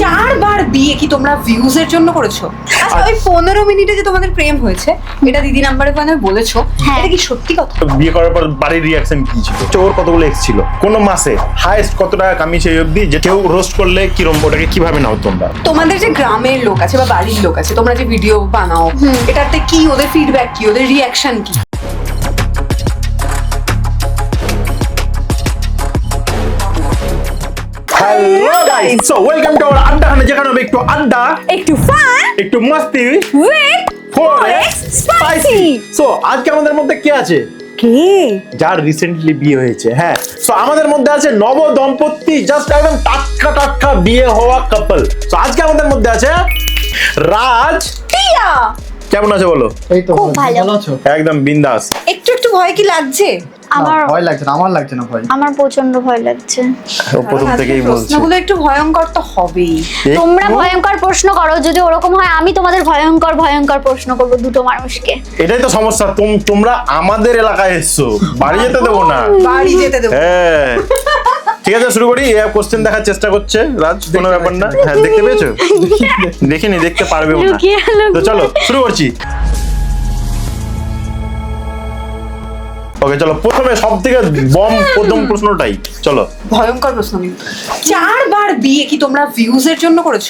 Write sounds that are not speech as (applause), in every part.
চারবার বিয়ে কি তোমরা ভিউজ এর জন্য করেছ? আচ্ছা ওই পনেরো মিনিটে যে তোমাদের প্রেম হয়েছে এটা দিদি নাম্বারে মানে বলেছ হ্যাঁ। এটা কি সত্যি কথা? বিয়ে করার পর বাড়ির রিয়াকশন কি ছিল? ওর কতগুলো এক্স ছিল? কোন মাসে। হাইয়েস্ট কত টাকা কামিয়েছে এই অব্দি যে কেউ রোস্ট করলে কিরম ওটাকে কীভাবে নাও তোমরা? তোমাদের যে গ্রামের লোক আছে বা বাড়ির লোক আছে তোমরা যে ভিডিও বানাও এটাতে কি ওদের ফিডব্যাক কি? ওদের রিয়াকশন কি? Hello guys so welcome to our আড্ডা খানে যেখানে হবে একটু আড্ডা একটু ফান একটু মস্তি উইথ ফোরেক্স স্পাইসি সো আজকে আমাদের মধ্যে কে আছে? কে? যার রিসেন্টলি বিয়ে হয়েছে হ্যাঁ। সো আমাদের মধ্যে আছে নব দম্পতি জাস্ট একদম টাটকা টাটকা বিয়ে হওয়া কাপল সো আজকে আমাদের মধ্যে আছে রাজ। টিয়া। কেমন আছে বলো? এই তো খুব ভালো। ভালো আছো? একদম বিন্দাস। একটু একটু ভয় কি লাগছে? আমার ভয় লাগছে না আমার লাগছে না ভয়। আমার প্রচণ্ড ভয় লাগছে। প্রথম থেকেই বলছে। প্রশ্নগুলো একটু ভয়ঙ্কর তো হবেই। তোমরা ভয়ঙ্কর প্রশ্ন করো যদি ওরকম হয় আমি তোমাদের ভয়ঙ্কর ভয়ঙ্কর প্রশ্ন করব দুটো মানুষকে। এটাই তো সমস্যা তোমরা আমাদের এলাকায় এসছো বাড়ি যেতে দেবো না। (laughs) বাড়ি যেতে দেবো। হ্যাঁ। ঠিক আছে শুরু করি কোশ্চেন দেখার চেষ্টা করছে রাজ কোনো ব্যাপার না? হ্যাঁ দেখতে পেয়েছ? দেখিনি দেখতে পারবে না। তো চলো শুরু করছি। ওকে চলো প্রথমে সব থেকে বম প্রথম প্রশ্নটাই। চলো। ভয়ঙ্কর প্রশ্ন। কিন্তু চারবার বিয়ে কি তোমরা ভিউজ এর জন্য করেছ?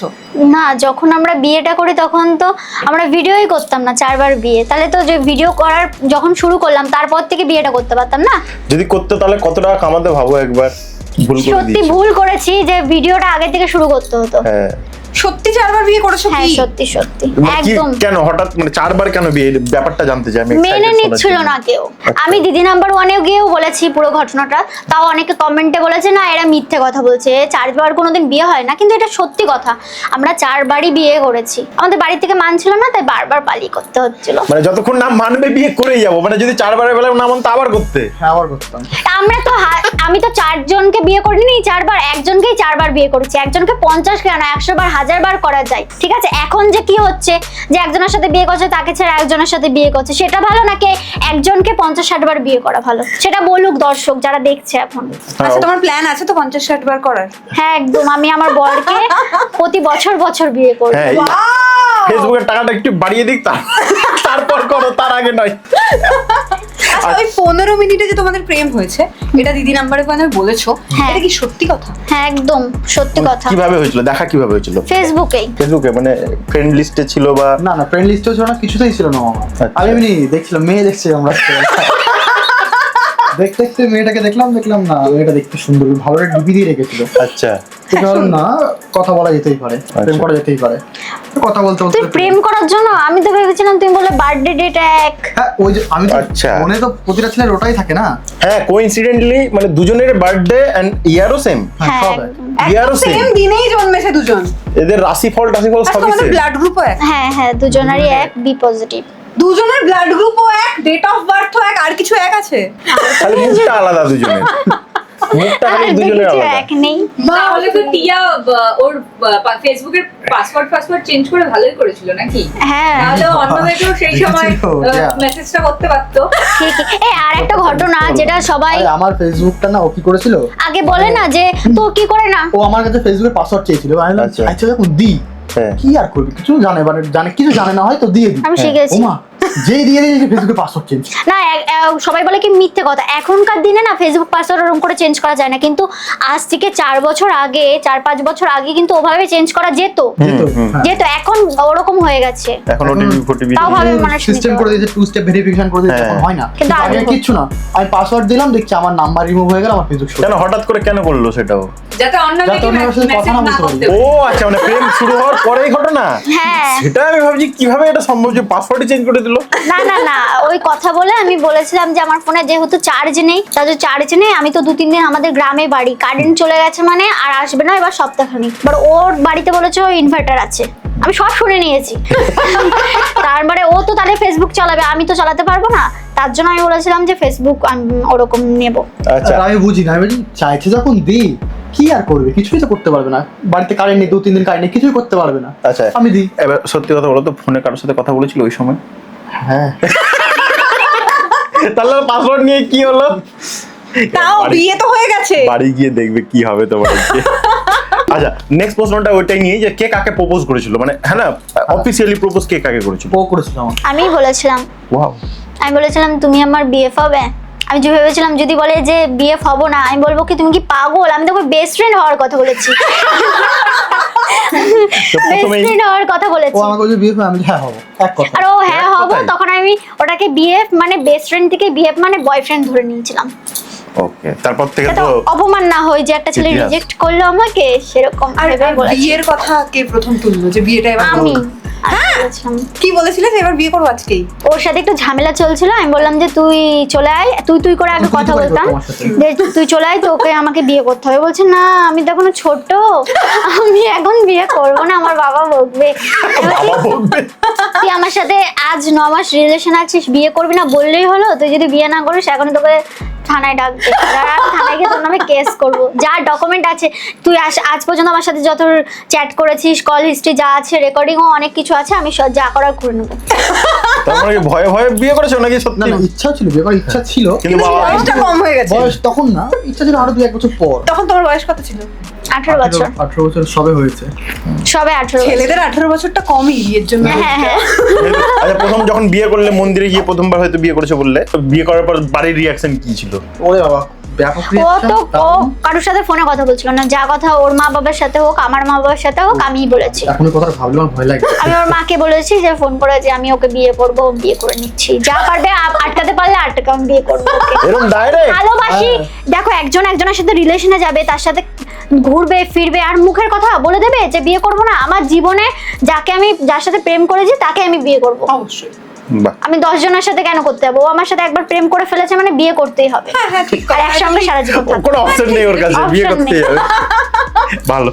না যখন আমরা বিয়েটা করি তখন তো আমরা ভিডিওই করতাম না চারবার বিয়ে। তাহলে তো যে ভিডিও করার যখন শুরু করলাম তারপর থেকে বিয়েটা করতে পারতাম না? যদি করতে তাহলে কত টাকা কামাতে ভাবো একবার? ভুল করে সত্যি দিয়েছি। ভুল করেছি যে ভিডিওটা আগে থেকে শুরু করতে হতো। হ্যাঁ। সত্যি চারবার বিয়ে করেছ হ্যাঁ কি? সত্যি সত্যি। মানে কি একদম। কেন? হঠাৎ মানে চারবার কেন বিয়ে? ব্যাপারটা জানতে চাই আমি মেনে শোনার নিচ্ছিল জন্য। না কেউ। আচ্ছা। আমি দিদি নাম্বার ওয়ানেও গিয়েও বলেছি পুরো ঘটনাটা। তাও অনেকে কমেন্টে বলেছে না এরা মিথ্যে কথা বলছে। চারবার কোনোদিন বিয়ে হয় না কিন্তু এটা সত্যি কথা। আমরা চারবারই বিয়ে করেছি। আমাদের বাড়ি থেকে মানছিল না তাই বারবার পালিয়ে করতে হচ্ছিল। মানে যতক্ষণ না মানবে বিয়ে করেই যাব। মানে যদি চারবারের বেলা না মানতো আবার করতে। হ্যাঁ আবার করতাম। আমরা তো হা- আমি তো চারজনকে বিয়ে করিনি চারবার একজনকেই চারবার বিয়ে করেছি। একজনকে পঞ্চাশ কেন? একশো বার হাজার বার করা যায় ঠিক আছে? এখন যে কি হচ্ছে? যে একজনের সাথে বিয়ে করছে তাকে ছেড়ে একজনের সাথে বিয়ে করছে সেটা ভালো নাকি একজনকে পঞ্চাশ ষাট বার বিয়ে করা ভালো? সেটা বলুক দর্শক যারা দেখছে এখন। আচ্ছা তোমার প্ল্যান আছে তো পঞ্চাশ ষাট বার করার? হ্যাঁ একদম। আমি আমার বরকে প্রতি বছর বছর বিয়ে করব। হ্যাঁ! ফেসবুকের টাকাটা একটু বাড়িয়ে দিক তার- তারপর করো তার আগে নয়। আচ্ছা ওই পনেরো মিনিটে যে তোমাদের প্রেম হয়েছে এটা দিদি নাম্বারে বলেছ? হ্যাঁ। এটা কি সত্যি কথা? হ্যাঁ একদম। সত্যি কথা। কীভাবে হয়েছিল? দেখা কীভাবে হয়েছিল? ফেসবুকেই ফেসবুকে মানে ফ্রেন্ড লিস্টে ছিল বা না না ফ্রেন্ড লিস্টে ছিল না কিছুতেই ছিল না আচ্ছা। আমি এমনি দেখছিলাম মেয়ে দেখছি আমরা। দেখতে দেখতে মেয়েটাকে দেখলাম দেখলাম না মেয়েটা দেখতে সুন্দর ভালো একটা ডিপি দিয়ে রেখেছিল। আচ্ছা। না কথা বলা যেতেই পারে প্রেম করা যেতেই পারে। কথা বলতে বলতে তুই প্রেম করার জন্য আমি তো ভেবেছিলাম তুমি বলে বার্থডে ডেট এক। হ্যাঁ ওই যে আমি তো আচ্ছা। মনে তো প্রতিটা ছেলের ওটাই থাকে না। হ্যাঁ কোইন্সিডেন্টলি মানে দুজনের বার্থডে এন্ড ইয়ারও সেম হ্যাঁ সব ইয়ারও সেম সেম দিনেই জন্মেছে দুজন। এদের রাশিফল টাশিফল আর সবই সেম ব্লাড গ্রুপও এক? হ্যাঁ হ্যাঁ দুজনেরই এক বি পজিটিভ দুজনের ব্লাড গ্রুপও এক ডেট অফ বার্থও এক আর কিছু এক আছে? খালি মুখটা আলাদা দুজনের। (laughs) মুখটা খালি দুজনের আলাদা। এক নেই। তাহলে তো টিয়া ওর ফেসবুকের পাসওয়ার্ড পাসওয়ার্ড চেঞ্জ করে ভালোই করেছিল নাকি? হ্যাঁ। তাহলে মেয়েকেও সেই সময় মেসেজটা করতে পারতো। ঠিকই। এই আর একটা ঘটনা যেটা সবাই আমার ফেসবুকটা না ও কি করেছিল? আগে বলে না যে তো কি করে না? ও আমার কাছে ফেসবুকের পাসওয়ার্ড চেয়েছিল। আমি বললাম, আচ্ছা। আচ্ছা যখন দি হ্যাঁ। কি আর করবি? কিছু জানে মানে জানে কিছু জানে না হয়তো দিয়ে দি আমি শিখেছি। ওমা যেই দিয়ে দিয়েছে ফেসবুকের পাসওয়ার্ড চেঞ্জ না সবাই বলে কি মিথ্যে কথা। এখনকার দিনে না ফেসবুক পাসওয়ার্ড ওরকম করে চেঞ্জ করা যায় না। কিন্তু আজ থেকে চার বছর আগে চার পাঁচ বছর আগে কিন্তু ওভাবে চেঞ্জ করা যেত। যেত এখন ওরকম হয়ে গেছে। এখন ওটিপি ফোটিপি তাও ভাবে মানুষ সিস্টেম করে দিয়েছে টু স্টেপ ভেরিফিকেশন করে দিয়েছে হ্যাঁ। তখন হয় না। কিন্তু আগে কিচ্ছু না। আমি পাসওয়ার্ড দিলাম দেখছি আমার নাম্বার রিমুভ হয়ে গেল আমার ফেসবুক কেন হঠাৎ করে কেন করল সেটাও? যাতে অন্য সাথে কথা না বলতে ও আচ্ছা মানে প্রেম শুরু হওয়ার পরেই ঘটনা? হ্যাঁ। সেটা আমি ভাবছি কীভাবে এটা সম্ভব যে পাসওয়ার্ডই চেঞ্জ করে দিল? না না না ওই কথা বলে আমি বলেছিলাম যে আমার ফোনে যেহেতু চার্জ নেই তাহলে চার্জ নেই আমি তো দু তিন দিন আমাদের গ্রামে বাড়ি। কারেন্ট চলে গেছে মানে আর আসবে না এবার সপ্তাহখানিক। এবার ওর বাড়িতে বলেছে ওই ইনভার্টার আছে। আমি সব শুনে নিয়েছি। তারপরে ও তো তাহলে ফেসবুক চালাবে আমি তো চালাতে পারব না। তার জন্য আমি বলেছিলাম যে ফেসবুক আমি ওরকম নেব। আচ্ছা। আমি বুঝি না আমি চাইছে যখন দি কি আর করবে? কিছুই তো করতে পারবে না। বাড়িতে কারেন্ট নেই দু তিন দিন কারেন্ট নেই কিছুই করতে পারবে না। আচ্ছা। আমি দিই। এবার সত্যি কথা বলো তো ফোনে কারোর সাথে কথা বলেছিল ওই সময়? হ্যাঁ। তাহলে পাসওয়ার্ড নিয়ে কি হলো? তাও বিয়ে তো হয়ে গেছে। বাড়ি গিয়ে দেখবে কি হবে তোমার আচ্ছা নেক্সট প্রশ্নটা ওইটাই নিয়ে যে কে কাকে প্রপোজ করেছিল? মানে হ্যাঁ না অফিসিয়ালি প্রপোজ কে কাকে করেছিল? ও করেছিল আমি বলেছিলাম। ওয়াও আমি বলেছিলাম তুমি আমার বিএফ হবে? আমি যে ভেবেছিলাম যদি বলে যে বিএফ হব না আমি বলব কি তুমি কি পাগল? আমি তোকে বেস্ট ফ্রেন্ড হওয়ার কথা বলেছি। বেস্ট ফ্রেন্ড হওয়ার কথা ও আমাকে বলছে বিয়ে আমি হ্যাঁ হব। এক কথা। আর ও হ্যাঁ হব। তখন আমি ওটাকে বিএফ মানে বেস্ট ফ্রেন্ড থেকে বিএফ মানে বয়ফ্রেন্ড ধরে নিয়েছিলাম। ওকে তারপর থেকে তো অপমান না হয় যে একটা ছেলে রিজেক্ট করল আমাকে সেরকম আর বিয়ের কথা কে প্রথম তুললো যে বিয়েটা এবার আমি। কি বলেছিলে যে এবার বিয়ে করব আজকেই। ওর সাথে একটু ঝামেলা চলছিল। আমি বললাম যে তুই চলে আয়। তুই তুই করে আগে কথা বলতাম। যে তুই চলে আয় তোকে আমাকে বিয়ে করতে হবে। বলছে না আমি তো এখনও ছোট। আমি এখন বিয়ে করব না। আমার বাবা বকবে। বাবা বলবে তুই আমার সাথে আজ ন মাস রিলেশন আছিস? বিয়ে করবি না বললেই হলো। তুই যদি বিয়ে না করিস এখন তোকে থানায় আমি থানায় গিয়ে তোর নামে কেস করব। যা ডকুমেন্ট আছে, তুই আজ পর্যন্ত আমার সাথে যত চ্যাট করেছিস কল হিস্ট্রি যা আছে রেকর্ডিংও অনেক কিছু আছে, আমি যা করার করে নেব। তার মানে কি ভয়ে ভয়ে বিয়ে করেছ নাকি সত্যি? না ইচ্ছা ছিল বিয়ে করার ইচ্ছা ছিল। কিন্তু কিন্তু বাবা বয়সটা কম হয়ে গেছে। বয়স তখন না ইচ্ছা ছিল আরও দু এক বছর পর। তখন তোমার বয়স কত ছিল? আঠেরো বছর। আঠারো বছর সবে হয়েছে। সবে আঠেরো বছর। ছেলেদের আঠারো বছরটা কমই বিয়ের জন্য হ্যাঁ হ্যাঁ আচ্ছা প্রথম যখন বিয়ে করলে মন্দিরে গিয়ে প্রথমবার হয়তো বিয়ে করেছ বললে তো বিয়ে করার পর বাড়ির রিয়াকশন কি ছিল? ওরে বাবা ব্যাপক ও তো ও তারপর কারোর সাথে ফোনে কথা বলছিল না। যা কথা ওর মা বাবার সাথে হোক আমার মা বাবার সাথে হোক আমিই বলেছি। এখন কথা ভাবলে আমার ভয় লাগে আমি ওর মাকে বলেছি যে ফোন করে যে আমি ওকে বিয়ে করব বিয়ে করে নিচ্ছি। যা পারবে আটকাতে পারলে আটকে আমি বিয়ে করব ওকে। এরকম ডাইরেক্ট ভালোবাসি। হ্যাঁ। দেখো একজন একজনের সাথে রিলেশনে যাবে তার সাথে ঘুরবে ফিরবে আর মুখের কথা বলে দেবে যে বিয়ে করব না। আমার জীবনে যাকে আমি যার সাথে প্রেম করেছি তাকে আমি বিয়ে করব। অবশ্যই। আমি দশ জনের সাথে কেন করতে যাব? ও আমার সাথে একবার প্রেম করে ফেলেছে মানে বিয়ে করতেই হবে। হ্যাঁ হ্যাঁ ঠিক আর একসঙ্গে সারা জীবন কোনো অপশন নেই ওর কাছে বিয়ে Option করতে নেই। হবে। ভালো।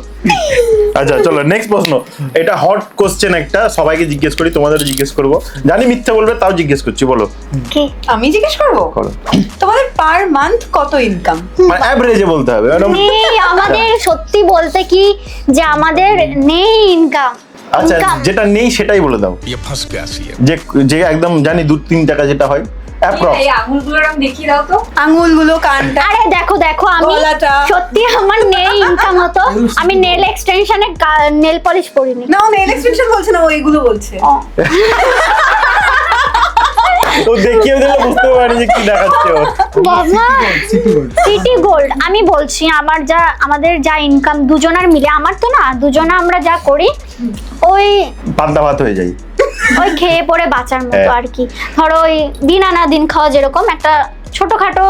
আচ্ছা চলো নেক্সট প্রশ্ন। এটা হট কোশ্চেন একটা সবাইকে জিজ্ঞেস করি তোমাদের জিজ্ঞেস করব। জানি মিথ্যা বলবে তাও জিজ্ঞেস করছি বলো। কি? আমি জিজ্ঞেস করব? করো। তোমাদের পার মান্থ কত ইনকাম মানে অ্যাভারেজে বলতে হবে আমাদের সত্যি বলতে কি যে আমাদের নেই ইনকাম আচ্ছা যেটা নেই সেটাই বলে দাও। ইয়ে ইয়ে। যে যে একদম জানি দু তিন টাকা যেটা হয় আঙুলগুলো কানটা। আরে দেখো দেখো আমি সত্যি আমার নেই (laughs) আমি নেল এক্সটেনশনে নেল পলিশ করিনি না নেল এক্সটেনশন বলছে না ওইগুলো বলছে। (laughs) ও, ও দেখিয়ে দিলে বুঝতে পারি যে কি দেখাচ্ছে ও। বাবা সিটি গোল্ড আমি বলছি আমার যা আমাদের যা ইনকাম দুজনার মিলে আমার তো না দুজনা আমরা যা করি ওই পান্তা ভাত হয়ে যায়। ওই খেয়ে পরে বাঁচার মতো হ্যাঁ। আর কি। ধরো ওই দিন আনা দিন খাওয়া যেরকম একটা ছোটখাটো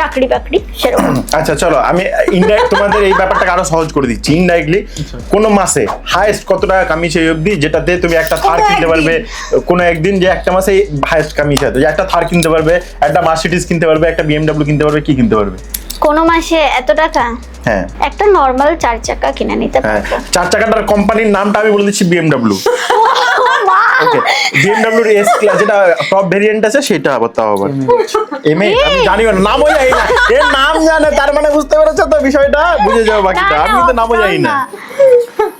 চাকরি বাকরি সেরকম। (clears throat) আচ্ছা চলো আমি ইনডাইরেক্ট তোমাদের এই ব্যাপারটাকে আরও সহজ করে দিচ্ছি। ইনডাইরেক্টলি কোন মাসে হাইয়েস্ট কত টাকা কামিয়েছে এই অবধি? যেটাতে তুমি একটা থার কিনতে পারবে কোনো একদিন যে একটা মাসে হাইয়েস্ট কামিয়েছে। যে একটা থার কিনতে পারবে একটা মার্সিডিজ কিনতে পারবে একটা বিএমডব্লিউ কিনতে পারবে কি কিনতে পারবে? কোনো মাসে এত টাকা? হ্যাঁ। একটা নর্মাল চার চাকা কিনে নিতে হ্যাঁ। পারব। চার চাকাটার কোম্পানির নামটা আমি বলে দিচ্ছি বিএমডব্লিউ (laughs) ওকে বিএমডব্লিউর এস ক্লাস যেটা টপ ভেরিয়েন্ট আছে সেটা আবার তাও আবার। এমএ আমি জানি না নামও জানি না। এর নাম জানে তার মানে বুঝতে পেরেছ তো বিষয়টা? বুঝে যাও বাকিটা। আমি কিন্তু নামও জানি না। না।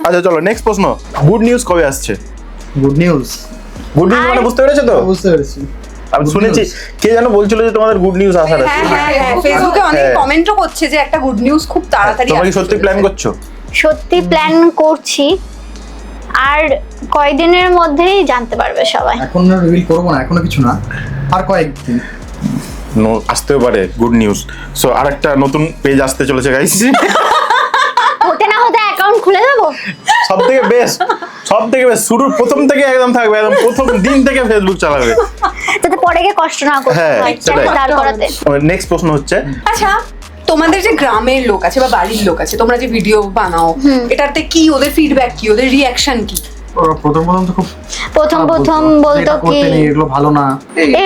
আচ্ছা চলো নেক্সট প্রশ্ন। গুড নিউজ কবে আসছে? গুড নিউজ গুড নিউজ মানে বুঝতে পেরেছ তো? বুঝতে পেরেছি। আমি শুনেছি কে যেন বলছিল যে তোমাদের গুড নিউজ আসার আছে? হ্যাঁ হ্যাঁ হ্যাঁ ফেসবুকে অনেক। কমেন্টও করছে যে একটা গুড নিউজ খুব তাড়াতাড়ি তোমরা কি সত্যি প্ল্যান করছ? সত্যি প্ল্যান করছি। আর কয়দিনের মধ্যেই জানতে পারবে সবাই। এখন রিভিল করব না এখনও কিছু না। আর কয়েকদিন। নো আসতেও পারে গুড নিউজ সো আরেকটা নতুন পেজ আসতে চলেছে গাইস হতে (laughs) না হতে অ্যাকাউন্ট খুলে দেবো? সব থেকে বেস্ট সব থেকে বেস্ট শুরুর প্রথম থেকে একদম থাকবে একদম প্রথম দিন থেকে ফেসবুক চালাবে। যাতে পরে গিয়ে কষ্ট না করতে হ্যাঁ, হয় করাতে নেক্সট প্রশ্ন হচ্ছে আচ্ছা তোমাদের যে গ্রামের লোক আছে বা বাড়ির লোক আছে তোমরা যে ভিডিও বানাও এটাতে কি ওদের ফিডব্যাক কি ওদের রিয়াকশন কি? প্রথম প্রথম তো খুব প্রথম প্রথম বলতো কি? এগুলো ভালো না।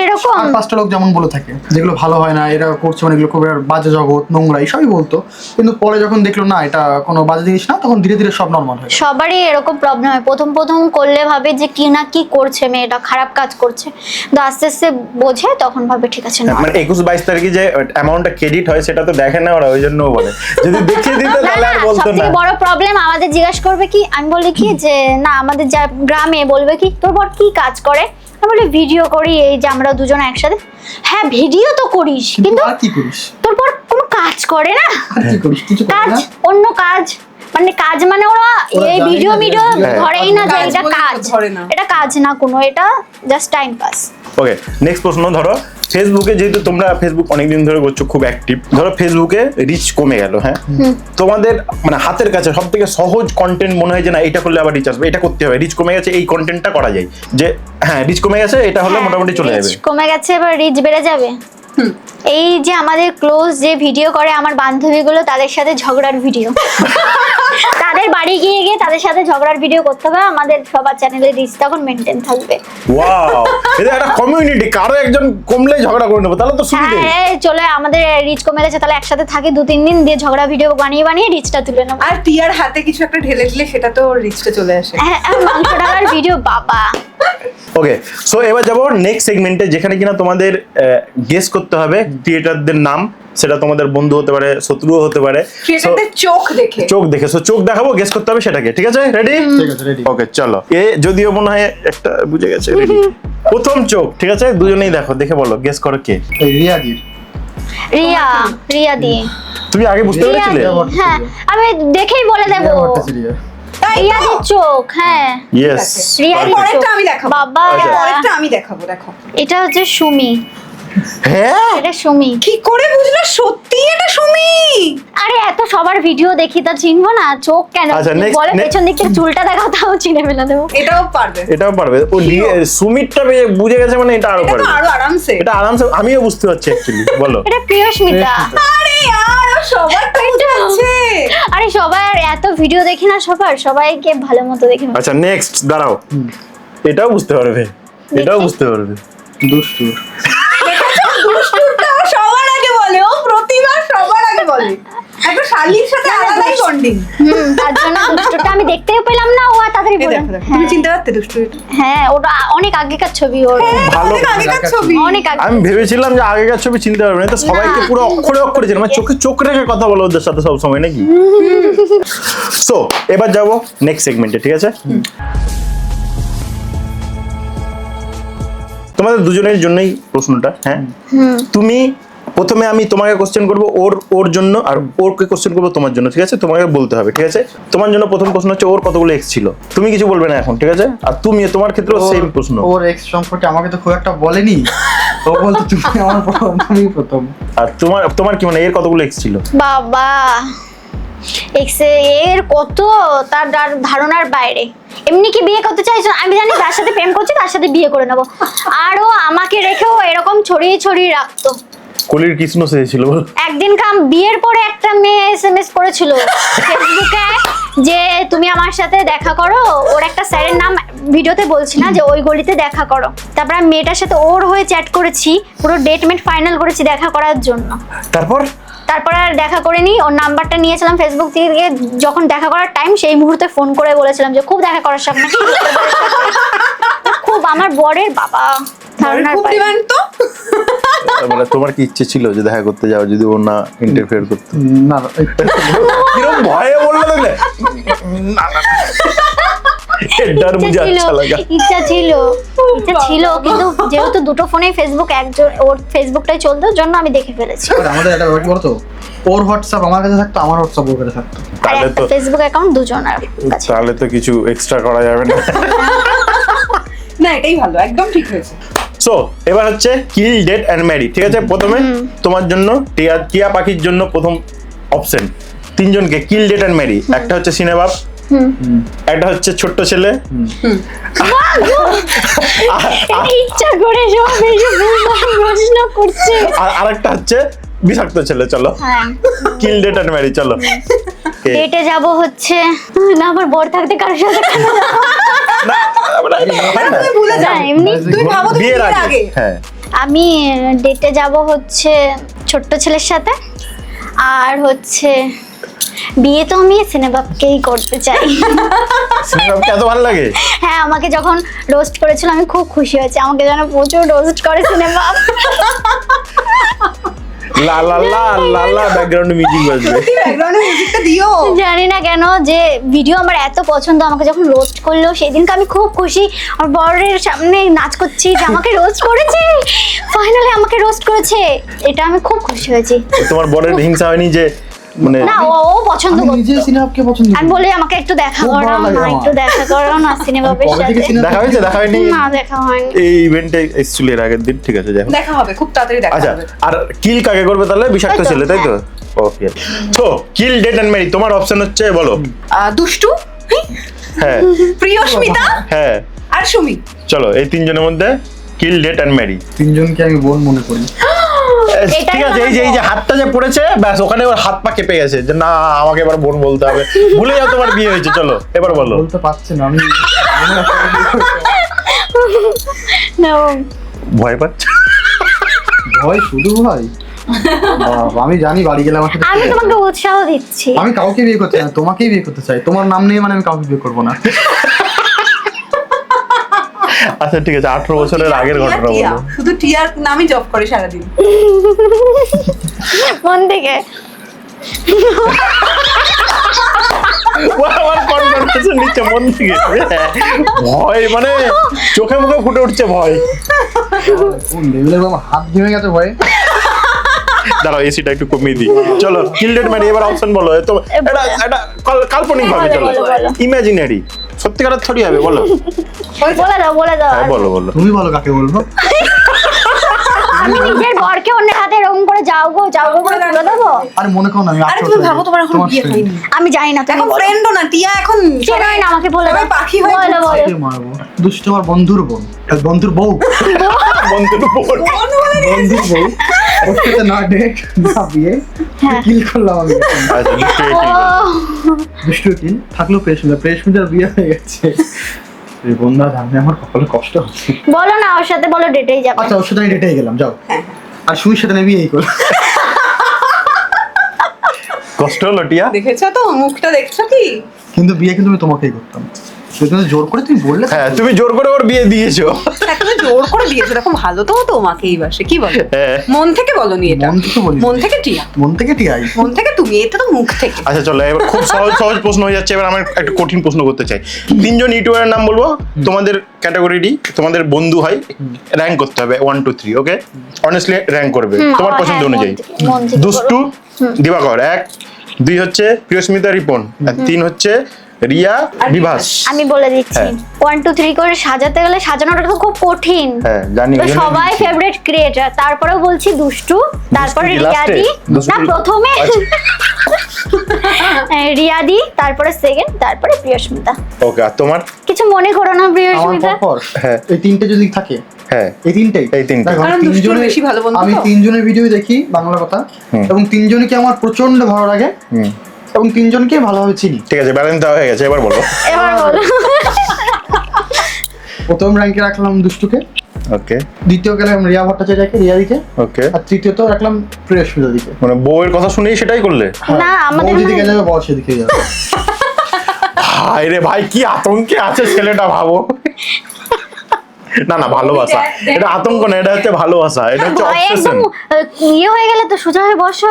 এরকম? আর পাঁচটা লোক যেমন বলে থাকে যেগুলো ভালো হয় না এরা করছে মানে এগুলো খুব বাজে জগৎ নোংরা এইসবই বলতো। কিন্তু পরে যখন দেখল না এটা কোনো বাজে জিনিস না তখন ধীরে ধীরে সব নর্মাল হয় সবারই এরকম প্রবলেম হয়। প্রথম প্রথম করলে ভাবে যে কি না কি করছে মেয়েটা খারাপ কাজ করছে। তো আস্তে আস্তে বোঝে তখন ভাবে ঠিক আছে না। মানে একুশ বাইশ তারিখে যে অ্যামাউন্টটা ক্রেডিট হয় সেটা তো দেখে না ওরা ওই জন্য বলে। যদি দেখিয়ে দিত তাহলে আর বলতো না। বড় প্রবলেম আমাদের জিজ্ঞাসা করবে কি? আমি বলি কি যে না আমাদের যা গ্রামে বলবে কি তোর বর কি কাজ করে? আমি বলি ভিডিও করি এই যে আমরা দুজন একসাথে। হ্যাঁ ভিডিও তো করিস কিন্তু কিন্তু আর কি করিস? তোর বর কোনো কাজ করে না। আর কি করিস? কিছু করিস কাজ না? অন্য কাজ। মানে কাজ মানে ওরা এই ভিডিও না যে ভিডিও ধরেই না যে এটা কাজ। এটা কাজ না কোনো এটা just time pass okay next প্রশ্ন ধরো। ফেসবুকে যেহেতু তোমরা ফেসবুক অনেকদিন ধরে করছ খুব অ্যাক্টিভ ধরো ফেসবুকে রিচ কমে গেল হ্যাঁ? তোমাদের মানে হাতের কাছে সব থেকে সহজ কন্টেন্ট মনে হয় যে না এটা করলে আবার রিচ আসবে এটা করতে হবে রিচ কমে গেছে এই কন্টেন্টটা করা যায়। যে হ্যাঁ রিচ কমে গেছে এটা হলে মোটামুটি চলে যাবে। হ্যাঁ, কমে গেছে এবার রিচ বেড়ে যাবে। এই যে আমাদের ক্লোজ যে ভিডিও করে আমার বান্ধবীগুলো তাদের সাথে ঝগড়ার ভিডিও। (laughs) তাদের বাড়ি গিয়ে গিয়ে তাদের সাথে ঝগড়ার ভিডিও করতে হবে আমাদের সবার চ্যানেলে রিচ তখন মেনটেন থাকবে। ওয়াও এটা একটা কমিউনিটি কারও একজন কমলে ঝগড়া করে নেব তাহলে তো সুবিধে। হ্যাঁ চলে আমাদের রিচ কমে গেছে তাহলে একসাথে থাকি দু তিন দিন দিয়ে ঝগড়া ভিডিও বানিয়ে বানিয়ে রিচটা তুলে নেব। আর টিয়ার হাতে কিছু একটা ঢেলে দিলে সেটা তো রিচটা চলে আসে। হ্যাঁ মাংস ডালার ভিডিও বাবা। ওকে সো এবার যাব নেক্সট সেগমেন্টে যেখানে কিনা তোমাদের গেস করতে হবে ক্রিয়েটারদের নাম সেটা তোমাদের বন্ধু হতে পারে শত্রুও হতে পারে। চোখ দেখে। চোখ দেখে। সো চোখ দেখাবো গেস করতে হবে সেটাকে ঠিক আছে? রেডি ঠিক আছে রেডি ওকে চলো। এ যদিও মনে হয় একটা বুঝে গেছে? প্রথম চোখ ঠিক আছে? দুজনেই দেখো দেখে বলো গেস করো কে? রিয়াদির রিয়া রিয়া দিয়ে তুমি আগে বুঝতে পেরেছিলে? হ্যাঁ আমি দেখেই বলে দেবো। রিয়া চোখ হ্যাঁ। ইয়েস রিয়া দির পরেরটা আমি দেখাবো। বাবা। আচ্ছা। পরেরটা আমি দেখাবো দেখো। এটা হচ্ছে সুমি। হ্যাঁ? এটা সুমি। কি করে বুঝলো? সত্যি এটা সুমি? আরে এত সবার ভিডিও দেখি তা চিনবো না। চোখ কেন আচ্ছা, বলে পেছন দিক থেকে চুলটা দেখাও তাও চিনে ফেলে দেবো। এটাও পারবে। এটাও পারবে। ও সুমিতটা বুঝে গেছে মানে এটা আরও এটা পারবে। আরও আরামসে। এটা আরামসে আমিও বুঝতে পারছি অ্যাকচুয়ালি বলো। এটা প্রিয়স্মিতা। আরে আর সবার তো আরে সবার এত ভিডিও দেখি না সবার সবাইকে ভালো মতো দেখে আচ্ছা নেক্সট দাঁড়াও। এটাও বুঝতে পারবে। এটাও বুঝতে পারবে। দুষ্টু। হুম তার জন্য দুষ্টটা আমি দেখতেও পেলাম না ও তাড়াতাড়ি বলে তুমি চিনতে পারতে দুষ্টু? হ্যাঁ ওটা অনেক আগেকার ছবি ওর। অনেক আগেকার ছবি। অনেক আগে আমি ভেবেছিলাম যে আগেকার ছবি চিনতে পারবে না। তো সবাইকে পুরো অক্ষরে অক্ষরে চেনে। মানে চোখে চোখ রেখে কথা বলো ওদের সাথে সব সময় নাকি? সো এবার যাব নেক্সট সেগমেন্টে ঠিক আছে? তোমাদের দুজনের জন্যই প্রশ্নটা হ্যাঁ? তুমি প্রথমে আমি তোমাকে কোশ্চেন করব ওর ওর জন্য আর ওরকে কোশ্চেন করব তোমার জন্য ঠিক আছে? তোমাকে বলতে হবে ঠিক আছে? তোমার জন্য প্রথম প্রশ্ন হচ্ছে ওর কতগুলো এক্স ছিল? তুমি কিছু বলবে না এখন ঠিক আছে? আর তুমি তোমার ক্ষেত্রেও সেম প্রশ্ন। ওর এক্স সম্পর্কে আমাকে তো খুব একটা বলেনি। ও বলতো তুমি আমার প্রথম তুমি প্রথম। আর তোমার তোমার কি মানে এর কতগুলো এক্স ছিল? বাবা এক্সে এর কত? তার তার ধারণার বাইরে। এমনি কি বিয়ে করতে চাইছো? আমি জানি তার সাথে প্রেম করছি তার সাথে বিয়ে করে নেব। আরও আমাকে রেখেও এরকম ছড়িয়ে ছড়িয়ে রাখতো। কলির কৃষ্ণ বল। একদিন কাম বিয়ের পরে একটা মেয়ে এস এম এস করেছিল ফেসবুকে যে তুমি আমার সাথে দেখা করো ওর একটা স্যারের নাম ভিডিওতে বলছি না যে ওই গলিতে দেখা করো। তারপর আমি মেয়েটার সাথে ওর হয়ে চ্যাট করেছি পুরো ডেটমেন্ট ফাইনাল করেছি দেখা করার জন্য। তারপর? তারপর আর দেখা করিনি ওর নাম্বারটা নিয়েছিলাম ফেসবুক থেকে যখন দেখা করার টাইম সেই মুহূর্তে ফোন করে বলেছিলাম যে খুব দেখা করার নাকি? খুব আমার বরের বাবা। ধারণার খুব ডিমান্ড মানে তোমার কি ইচ্ছে ছিল যে দেখা করতে যাও যদি ও না ইন্টারফেয়ার করতো? না কীরকম ভয়ে বলল দেখলে না না। ডর মুঝে আচ্ছা লাগা। ইচ্ছা ছিল ইচ্ছা ছিল কিন্তু যেহেতু দুটো ফোনে ফেসবুক একজন ওর ফেসবুকটাই চলতো জন্য আমি দেখে ফেলেছি। আমাদের একটা ব্যাপার কি ওর হোয়াটসঅ্যাপ আমার কাছে থাকতো আমার হোয়াটসঅ্যাপ ওর কাছে থাকতো। তাহলে তো ফেসবুক অ্যাকাউন্ট দুজনের তাহলে তো কিছু এক্সট্রা করা যাবে না। না এটাই ভালো একদম ঠিক হয়েছে। সো এবার হচ্ছে কিল ডেট অ্যান্ড ম্যারি ঠিক আছে? প্রথমে তোমার জন্য টিয়া টিয়া পাখির জন্য প্রথম অপশন তিনজনকে কিল ডেট অ্যান্ড ম্যারি একটা হচ্ছে সিনেবাব একটা হচ্ছে ছোট্ট ছেলে। এটা ইচ্ছা করে সব প্রশ্ন করছে। আর আরেকটা হচ্ছে বিষাক্ত ছেলে চলো। হ্যাঁ। কিল ডেট অ্যান্ড ম্যারি চলো। ডেটে যাব হচ্ছে না আমার বর থাকতে কারোর সাথে কেন যাব? না, আমরা- হয় না? তুমি ভুলে যাও। না, এমনি তুমি ভাবো তুমি বিয়ের বিয়ের আগে। আগে। হ্যাঁ। আমি ডেটে যাব হচ্ছে ছোট্ট ছেলের সাথে। আর হচ্ছে বিয়ে তো আমি সিনেমাকেই করতে চাই। সিনেমাকে এত ভালো লাগে? হ্যাঁ আমাকে যখন রোস্ট করেছিল আমি খুব খুশি হয়েছি। আমাকে যেন প্রচুর রোস্ট করে সিনেমা লা লা লা লা লা ব্যাকগ্রাউন্ডে মিউজিক বাজবে। ব্যাকগ্রাউন্ডে মিউজিকটা দিও। জানি না কেন যে ভিডিও আমার এত পছন্দ আমাকে যখন রোস্ট করল সেদিনকে আমি খুব খুশি। আমার বরের সামনে নাচ করছি যে আমাকে রোস্ট করেছে। ফাইনালি আমাকে রোস্ট করেছে। এটা আমি খুব খুশি হয়েছি। তোমার বরের হিংসা হয়নি যে মানে না ও ও পছন্দ নিজে সিনেমাকে পছন্দ আমি করি। বলি আমাকে একটু দেখা না একটু দেখা করো না (laughs) সিনেমা সাথে দেখা হয়েছে দেখা হয়নি? না দেখা হয়নি। এই ইভেন্টে এসেছিল এর আগের দিন ঠিক আছে যাই দেখা হবে খুব তাড়াতাড়ি দেখা আচ্ছা হবে। আর কিল কাকে করবে তাহলে? বিষাক্ত তো, ছেলে তাই তো? ওকে তো কিল ডেট এন্ড ম্যারি তোমার অপশন হচ্ছে বলো। দুষ্টু হ্যাঁ। প্রিয়স্মিতা হ্যাঁ। আর সুমি। চলো এই তিনজনের মধ্যে কিল ডেট এন্ড ম্যারি তিনজনকে আমি বোন মনে করি। (gasps) ঠিক আছে এই যে এই যে হাতটা যে পড়েছে ব্যাস ওখানে ওর হাত পা কেঁপে গেছে। যে না আমাকে এবার বোন বলতে হবে। ভুলে যাও তোমার বিয়ে হয়েছে চলো এবার বলো। বলতে পারছি না আমি না, ভয় পাচ্ছে? ভয় শুধু ভাই। বাবা, আমি জানি বাড়ি গেলে আমার সাথে আমি তোমাকে উৎসাহ দিচ্ছি। আমি কাউকে বিয়ে করতে চাই তোমাকেই বিয়ে করতে চাই। তোমার নাম নিয়ে মানে আমি কাউকে বিয়ে করব না। আচ্ছা ঠিক আছে আঠারো বছরের আগের ঘটনা বলো শুধু টিয়ার নামই জব করে সারাদিন। মন থেকে। নিচ্ছে মন ভয় মানে চোখে মুখে ফুটে উঠছে ভয়। হাত ভেঙে গেছে ভয়ে। দাঁড়াও এসিটা একটু কমিয়ে দিই। চলো কিলডেট ম্যারি এবার অপশন বলো। তো এটা এটা কাল্পনিক ভাবে চলো। ইমাজিনারি সত্যিকারের থরি হবে বলো। বলে দাও বলে দাও। হ্যাঁ বলো বলো। তুমি বলো কাকে বলব? আমি (laughs) নিজের বরকে এরকম করে যাও গো যাও গো করে তুলে দেবো। আরে মনে করো না আমি আরে তুমি ভাবো তোমার এখন বিয়ে হয়নি। আমি জানি না তুমি এখন ফ্রেন্ডও না টিয়া এখন চেনোই না আমাকে বলে দাও। পাখি হয়ে বলো ঘুরছে। বলো। মারবো। দুষ্টু আমার বন্ধুর বোন। আর বন্ধুর বউ। বন্ধুর উপর বন্ধুর বউ ওর সাথে না ডেট না বিয়ে। হ্যাঁ। কিল করলাম আমি। আচ্ছা। দুষ্টু কিল। থাকল প্রেসমিতা প্রেসমিতার বিয়ে হয়ে গেছে। বন্ধা জানলে আমার কপালে কষ্ট হচ্ছে। বলো না ওর সাথে বলো ডেটেই যাবে। আচ্ছা ওর সাথে আমি ডেটেই গেলাম যাও। আর সুমির সাথে নেবি এই কর কষ্ট হলো টিয়া? দেখেছ তো মুখটা দেখছ কি? কিন্তু বিয়ে কিন্তু আমি তোমাকেই করতাম। কিন্তু জোর করে তুমি বললে হ্যাঁ তুমি জোর করে ওর বিয়ে দিয়েছ। এখনও জোর করে দিয়েছ দেখো ভালো তো তোমাকেই বাসে কি বলো? হ্যাঁ। মন থেকে বলো নি এটা। মন থেকে বলি মন থেকে টিয়া। মন থেকে টিআই মন থেকে তুমি এটা তো মুখ থেকে। আচ্ছা চলো এবার খুব সহজ সহজ প্রশ্ন হয়ে যাচ্ছে এবার আমার একটা কঠিন প্রশ্ন করতে চাই। তিনজন ইউটিউবারের নাম বলব? তোমাদের ক্যাটাগরিটি তোমাদের বন্ধু হয় র্যাঙ্ক করতে হবে one two three okay honestly rank করবে তোমার হ্যাঁ, পছন্দ অনুযায়ী। দুষ্টু দিবাকর এক। দুই হচ্ছে প্রিয়স্মিতা রিপন আর তিন হচ্ছে রিয়া বিভাস। আমি বলে দিচ্ছি। ওয়ান টু থ্রি করে সাজাতে গেলে সাজানোটা তো খুব কঠিন। হ্যাঁ জানি তো সবাই ফেভারিট ক্রিয়েটার তারপরেও বলছি দুষ্টু তারপরে? রিয়াদি। না প্রথমে আচ্ছা। হ্যাঁ, রিয়াদি তারপরে সেকেন্ড তারপরে প্রিয়স্মিতা। ওকে আর তোমার? কিছু মনে করো না প্রিয়স্মিতা? পর পর হ্যাঁ। এই তিনটে যদি থাকে হ্যাঁ। এই তিনটেই। এই তিনটে। দেখো, আমি কারণ দুষ্টুর তিনজনের- বেশি ভালো বন্ধু আমি তিনজনের ভিডিও দেখি বাংলা কথা। এবং তিনজনকে আমার প্রচণ্ড ভালো লাগে। এবং তিনজনকে ভালোভাবে চিনি। ঠিক আছে ব্যালেন্স দেওয়া হয়ে গেছে এবার বলো। এবার বলো। প্রথম র্যাঙ্কে রাখলাম দুষ্টুকে। ওকে দ্বিতীয় গেলাম রিয়া ভট্টাচার্যকে রিয়া দিকে ওকে আর তৃতীয়ত রাখলাম প্রিয়স্মিতা দিকে মানে বউয়ের কথা শুনেই সেটাই করলে? না আমাদের বউ যেদিকে মনে- যাবে বর সেদিকে যাবে। ভাই রে ভাই কি আতঙ্কে আছে ছেলেটা ভাবো। না না ভালোবাসা এটা আতঙ্ক না এটা হচ্ছে ভালোবাসা এটা হচ্ছে অবসেশন ইয়ে হয়ে গেলে তো সোজা হয়ে বসো।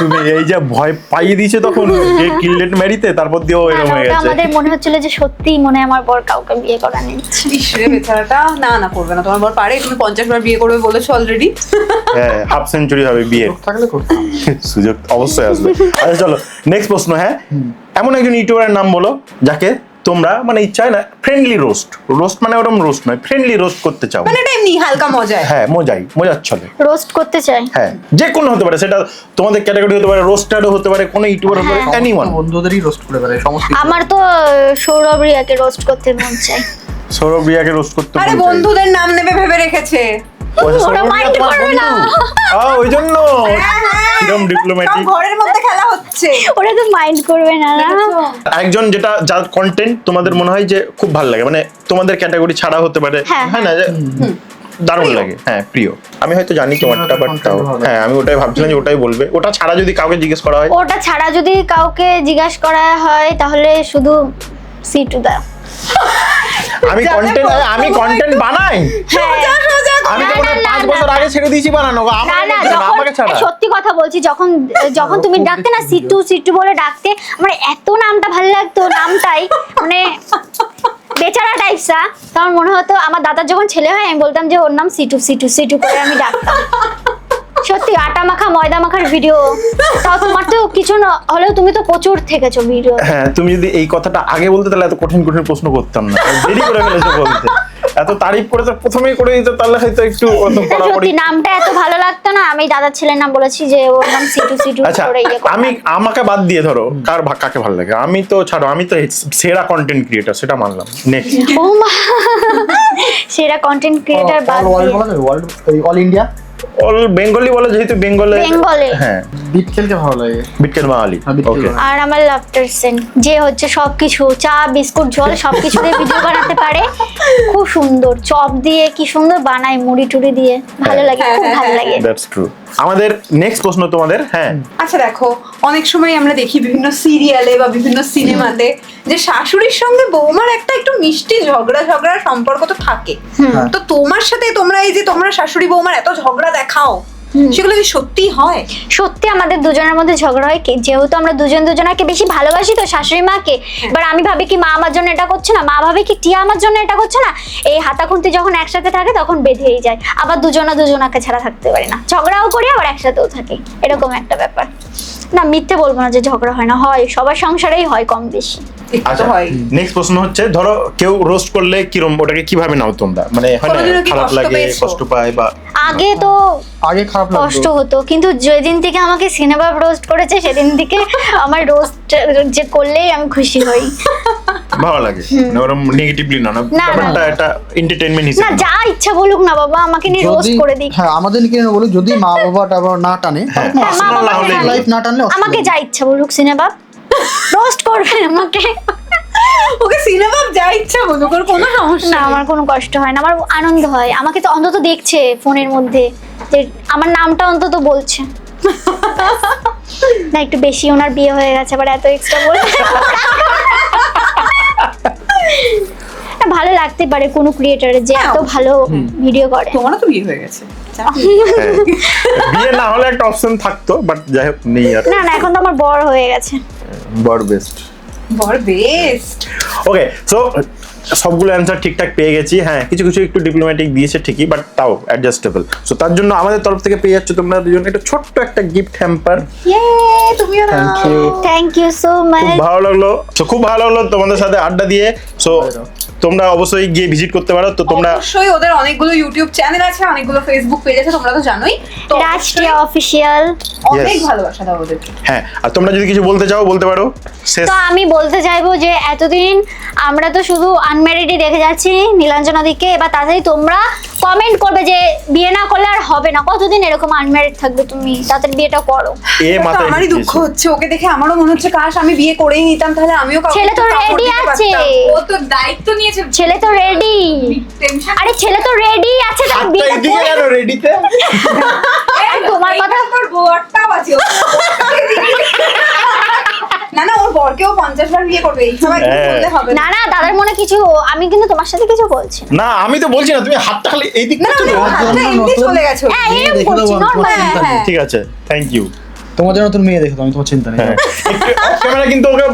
তুমি এই যে ভয় পাইয়ে দিয়েছে তখন (laughs) কিললেট মেরিতে তারপর এরকম হয়ে গেছে। আমাদের মনে হচ্ছিল যে সত্যি মনে হয় আমার বর কাউকে বিয়ে করা নিচ্ছে ইস বেচারাটা না না করবে না। তোমার বর পারে তুমি পঞ্চাশ বার বিয়ে করবে বলেছ অলরেডি হ্যাঁ হাফ সেঞ্চুরি হবে বিয়ে। থাকলে করতাম। সুযোগ অবশ্যই আসবে। আচ্ছা চলো নেক্সট প্রশ্ন হ্যাঁ? এমন একজন ইউটিউবারের নাম বলো যাকে তোমরা মানে ইচ্ছা হয় না ফ্রেন্ডলি রোস্ট রোস্ট মানে ওরকম রোস্ট নয় ফ্রেন্ডলি রোস্ট করতে চাও। মানে এটা এমনি হালকা মজায় হ্যাঁ মজাই মজার চলে রোস্ট করতে চাই। হ্যাঁ যে কোনো হতে পারে সেটা তোমাদের ক্যাটাগরি হতে পারে রোস্টারও হতে পারে কোনো ইউটিউবার হতে পারে হ্যাঁ। এনিওয়ান বন্ধুদেরই রোস্ট করে বেড়ায় সমস্ত আমার তো সৌরভ রিয়াকে রোস্ট করতে মন চাই। সৌরভ রিয়াকে রোস্ট করতে আরে মন চাই। বন্ধুদের নাম নেবে ভেবে রেখেছে। ওরা সৌরভ রিয়া mind তোমার করবে না। ওই জন্য। কিরম ডিপ্লোম্যাটিক ঘরের মধ্যে খেলা হচ্ছে। ওরা তো মাইন্ড করবে না না? একজন যেটা যার কন্টেন্ট তোমাদের মনে হয় যে খুব ভালো লাগে মানে তোমাদের ক্যাটাগরি ছাড়া হতে পারে। হ্যাঁ, হ্যাঁ না দারুণ লাগে। হ্যাঁ প্রিয়। আমি হয়তো জানি তোমারটা বাট তাও হ্যাঁ আমি ওটাই ভাবছিলাম যে ওটাই বলবে। ওটা ছাড়া যদি কাউকে জিজ্ঞেস করা হয়? ওটা ছাড়া যদি কাউকে জিজ্ঞাসা করা হয় তাহলে শুধু সি টু দা আমি কন্টেন্ট আমি কন্টেন্ট বানাই? সোজা সোজা আমি তো না, হয় না, পাঁচ বছর আগে ছেড়ে দিয়েছি বানানো আমার না মধ্যে না, যখন আমাকে ছাড়া। সত্যি কথা বলছি যখন যখন তুমি ডাকতে না সিটু সিটু বলে ডাকতে আমার এত নামটা ভালো লাগতো নামটাই মানে বেচারা টাইপসা তখন মনে হতো আমার দাদার যখন ছেলে হয় আমি বলতাম যে ওর নাম সিটু সিটু সিটু করে আমি ডাকতাম। সত্যি আটা মাখা ময়দা মাখার ভিডিও তাও তোমার তো কিছু না হলেও তুমি তো প্রচুর থেকেছো ভিডিও হ্যাঁ তুমি যদি এই কথাটা আগে বলতে তাহলে এত কঠিন কঠিন প্রশ্ন করতাম না। দেরি করে ফেলেছো বলতে। এত তারিফ করে তো প্রথমেই করে দিত তাহলে হয়তো একটু অত সত্যি নামটা এত ভালো লাগতো না। আমি দাদার ছেলের নাম বলেছি যে ওর নাম সিটু সিটু আচ্ছা করে ইয়ে করে। আমি আমাকে বাদ দিয়ে ধরো কার ভা- কাকে ভালো লাগে? আমি তো ছাড়ো আমি তো সেরা কন্টেন্ট ক্রিয়েটর সেটা মানলাম। নেক্সট ও মা সেরা কন্টেন্ট ক্রিয়েটার বাদ দিয়ে। অল ইন্ডিয়া অল বেঙ্গলি বলে যেহেতু বেঙ্গলে বেঙ্গলে। হ্যাঁ। বিট খেলতে ভালো লাগে। বিটকেল বাঙালি হ্যাঁ, ওকে আর আমার লাফটার সেন যে হচ্ছে সবকিছু চা বিস্কুট জল সবকিছু দিয়ে ভিডিও বানাতে পারে। খুব সুন্দর চপ দিয়ে কি সুন্দর বানায় মুড়ি টুড়ি দিয়ে। ভালো লাগে হ্যাঁ, খুব হ্যাঁ, ভালো হ্যাঁ, লাগে। দ্যাটস ট্রু আমাদের নেক্সট প্রশ্ন তোমাদের হ্যাঁ। আচ্ছা দেখো অনেক সময় আমরা দেখি বিভিন্ন সিরিয়ালে বা বিভিন্ন সিনেমাতে যে শাশুড়ির সঙ্গে বৌমার একটা একটু মিষ্টি ঝগড়া ঝগড়া সম্পর্ক তো থাকে। হ্যাঁ। তো তোমার সাথে তোমরা এই যে তোমরা শাশুড়ি বৌমার এত ঝগড়া দেখাও। সেগুলো কি সত্যি হয়? সত্যি আমাদের দুজনের মধ্যে ঝগড়া হয়। কি যেহেতু আমরা দুজন দুজনাকে বেশি ভালোবাসি তো শাশুড়ি মাকে। এবার আমি ভাবি কি মা আমার জন্য এটা করছে না? মা ভাবে কি টিয়া আমার জন্য এটা করছে না? এই হাতাখুন্তি যখন একসাথে থাকে তখন বেঁধেই যায়। আবার দুজনা দুজনাকে ছাড়া থাকতে পারি না। ঝগড়াও করি আবার একসাথেও থাকি। এরকম একটা ব্যাপার। না মিথ্যে বলব না যে ঝগড়া হয় না। হয় সবার সংসারেই হয় কম বেশি। তো আচ্ছা নেক্সট প্রশ্ন হচ্ছে ধরো কেউ রোস্ট করলে কিরম ওটাকে কীভাবে নাও তোমরা? মানে হয় না খারাপ লাগে কষ্ট পায় বা আগে তো আগে খারাপ কষ্ট হতো কিন্তু যেদিন থেকে আমাকে সিনেমা রোস্ট করেছে সেদিন থেকে আমার রোস্ট যে করলেই আমি খুশি হই। (laughs) ভালো লাগে। নেগেটিভলি না না ব্যাপারটা। একটা এন্টারটেইনমেন্ট না যা ইচ্ছা বলুক না বাবা আমাকে নিয়ে রোস্ট করে দিক। হ্যাঁ আমাদের নিয়ে যদি মা বাবা টাবা না টানে হ্যাঁ, হ্যাঁ, লাইফ না টানলে আমাকে যা ইচ্ছা বলুক সিনেমা রোস্ট করবে আমাকে? ওকে সিনেমা যা ইচ্ছা বলুক ওর কোনো সমস্যা না আমার কোনো কষ্ট হয় না আমার আনন্দ হয়। আমাকে তো অন্তত দেখছে ফোনের মধ্যে যে আমার নামটা অন্তত বলছে। না একটু বেশি ওনার বিয়ে হয়ে গেছে আবার এত এক্সট্রা বলছে ভালো লাগতে পারে কোনো ক্রিয়েটারের যে এত ভালো ভিডিও করে। তোমারও তো বিয়ে হয়ে গেছে। হ্যাঁ। বিয়ে না হলে একটা অপশন থাকতো বাট যাই হোক নেই আর। না না এখন তো আমার বড় হয়ে গেছে। বড় বেস্ট বর বেস্ট ওকে সো সবগুলো অ্যান্সার ঠিকঠাক পেয়ে গেছি। হ্যাঁ কিছু কিছু একটু ডিপ্লোম্যাটিক দিয়েছে ঠিকই বাট তাও অ্যাডজাস্টেবল সো তার জন্য আমাদের তরফ থেকে পেয়ে যাচ্ছে তোমরা দুজন একটা ছোট্ট একটা গিফট হ্যাম্পার ইয়ে thank you thank you so খুব মাচ ভালো লাগল। সো খুব ভালো লাগল তোমাদের সাথে আড্ডা দিয়ে। সো তোমরা অবশ্যই গিয়ে ভিজিট করতে পারো। তো তোমরা অবশ্যই ওদের অনেকগুলো ইউটিউব চ্যানেল আছে অনেকগুলো ফেসবুক পেজ আছে তোমরা তো জানোই। তো রাষ্ট্রীয় অফিসিয়াল অনেক ভালোবাসা দাও ওদেরকে হ্যাঁ আর তোমরা যদি কিছু বলতে চাও বলতে পারো। তো আমি বলতে চাইব যে এতদিন আমরা তো শুধু আনম্যারিডই দেখে যাচ্ছি নীলাঞ্জনা দিকে এবার তাড়াতাড়ি তোমরা কমেন্ট করবে যে বিয়ে না করলে আর হবে না। কতদিন এরকম আনম্যারিড থাকবে তুমি? তাড়াতাড়ি বিয়েটা করো। এ তো মাথায় আমারই দুঃখ হচ্ছে। ওকে দেখে আমারও মনে হচ্ছে কাশ আমি বিয়ে করেই নিতাম তাহলে আমিও কাউকে ছেলে তো রেডি আছে। ও তো দায়িত্ব নিয়েছে ছেলে তো রেডি আরে ছেলে তো রেডি আছে এদিকে গেল রেডিতে তোমার কথা- তোর বরটাও আছে না না ওর বরকেও পঞ্চাশ বার বিয়ে করবে এইসব একদম হ্যাঁ। বললে হবে না না না দাদার মনে কিছু আমি কিন্তু তোমার সাথে কিছু বলছি না। আমি তো বলছি না তুমি হাতটা খালি এই দিক না না তো। চলে গেছে হ্যাঁ। হ্যাঁ। ঠিক আছে থ্যাংক ইউ তোমাদের নতুন মেয়ে দেখো আমি তোমার চিন্তা নেই। হ্যাঁ। (laughs) ক্যামেরা কিন্তু ওকে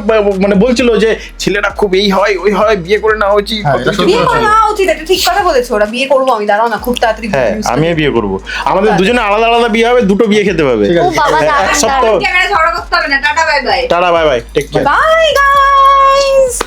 মানে বলছিল যে ছেলেটা খুব এই হয় ওই হয় বিয়ে করে নেওয়া উচিত হ্যাঁ, বিয়ে করে নেওয়া উচিত এটা ঠিক কথা বলেছ ওরা বিয়ে করব আমি দাঁড়াও না খুব তাড়াতাড়ি হ্যাঁ আমি আমিও বিয়ে করব। আমাদের দুজনে আলাদা আলাদা বিয়ে হবে দুটো বিয়ে খেতে বাবা হ্যাঁ, দাঁড়ান এক সপ্তাহ ক্যামেরা ঝগড়া করতে হবে না tata bye bye. Tata bye bye take care bye guys